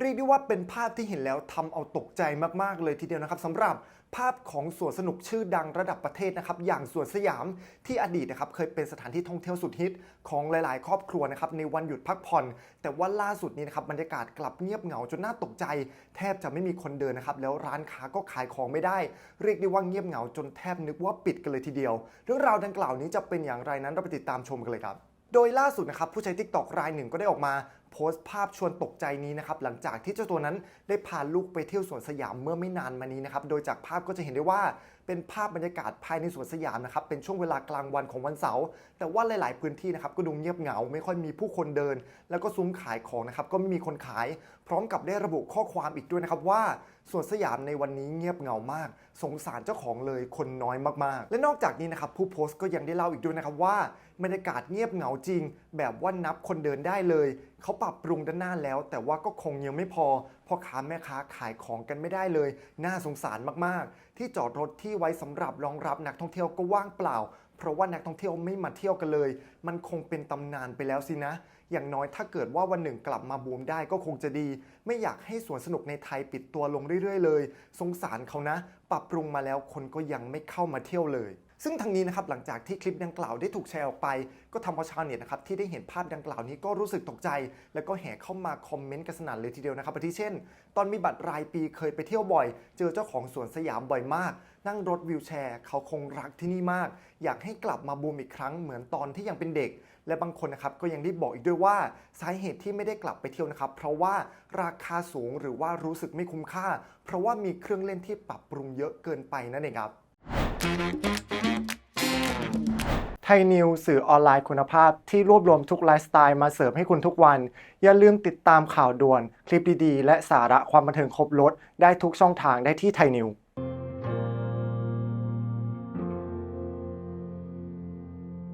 เรียกได้ว่าเป็นภาพที่เห็นแล้วทำเอาตกใจมากๆเลยทีเดียวนะครับสำหรับภาพของสวนสนุกชื่อดังระดับประเทศนะครับอย่างสวนสยามที่อดีตนะครับเคยเป็นสถานที่ท่องเที่ยวสุดฮิตของหลาย ๆ ครอบครัวนะครับในวันหยุดพักผ่อน แต่ว่าล่าสุดนี้นะครับบรรยากาศกลับเงียบเหงาจนน่าตกใจ แทบจะไม่มีคนเดินนะครับแล้วร้านค้าก็ขายของไม่ได้ เรียกได้ว่าเงียบเหงาจนแทบนึกว่าปิดกันเลยทีเดียว เรื่องราวดังกล่าวนี้จะเป็นอย่างไรนั้นเราไปติดตามชมกันเลยครับ โดยล่าสุดนะครับผู้ใช้ TikTok รายหนึ่งก็ได้ออกมา โพสต์ภาพชวนตกใจนี้นะครับหลังจากที่เจ้าตัวนั้นได้พาลูกไปเที่ยวสวนสยามเมื่อไม่นานมานี้นะครับโดยจากภาพก็จะเห็นได้ว่าเป็นภาพบรรยากาศภายในสวนสยามนะครับเป็นช่วงเวลากลางวันของวันเสาร์แต่ว่าหลาย ๆ พื้นที่นะครับก็ดูเงียบเหงาไม่ค่อยมีผู้คนเดิน แล้วก็ซุ้มขายของนะครับก็ไม่มีคนขาย พร้อมกับได้ระบุข้อความอีกด้วยนะครับว่าสวนสยามในวันนี้เงียบเหงามาก สงสารเจ้าของเลยคนน้อยมาก ๆ และนอกจากนี้นะครับผู้โพสต์ก็ยังได้เล่าอีกด้วยนะครับว่าบรรยากาศเงียบเหงาจริง แบบว่านับคนเดินได้เลย เขาปรับปรุงด้านหน้าแล้ว แต่ว่าก็คงยังไม่พอพ่อค้าแม่ค้าขายของกันไม่ได้เลย น่าสงสารมากๆ ที่จอดรถที่ไว้สำหรับรองรับนักท่องเที่ยวก็ว่างเปล่า ราะว่านักท่องเที่ยวไม่มาเที่ยวกันเลย มันคงเป็นตำนานไปแล้วสินะ อย่างน้อยถ้าเกิดว่าวันหนึ่งกลับมาบูมได้ก็คงจะดี ไม่อยากให้สวนสนุกในไทยปิดตัวลงเรื่อยๆ เลย สงสารเขานะ ปรับปรุงมาแล้วคนก็ยังไม่เข้ามาเที่ยวเลยซึ่งทางนี้นะครับหลังจากที่คลิปดังกล่าวได้ถูกแชร์ออกไป ก็ทำเอาชาวเน็ตนะครับที่ได้เห็นภาพดังกล่าวนี้ก็รู้สึกตกใจ แล้วก็แห่เข้ามาคอมเมนต์กันสนั่นเลยทีเดียวนะครับอาทิเช่น ตอนมีบัตรรายปีเคยไปเที่ยวบ่อย เจอเจ้าของสวนสยามบ่อยมาก นั่งรถวิวแชร์ เขาคงรักที่นี่มาก อยากให้กลับมาบูมอีกครั้งเหมือนตอนที่ยังเป็นเด็ก และบางคนนะครับก็ยังได้บอกอีกด้วยว่าสาเหตุที่ไม่ได้กลับไปเที่ยวนะครับ เพราะว่าราคาสูงหรือว่ารู้สึกไม่คุ้มค่า เพราะว่ามีเครื่องเล่นที่ปรับปรุงเยอะเกินไปนั่นเองครับไทยนิวสื่อออนไลน์คุณภาพที่รวบรวมทุกไลฟ์สไตล์มาเสิร์ฟให้คุณทุกวัน อย่าลืมติดตามข่าวด่วน คลิปดีๆ และสาระความบันเทิงครบรถได้ทุกช่องทางได้ที่ไทยนิว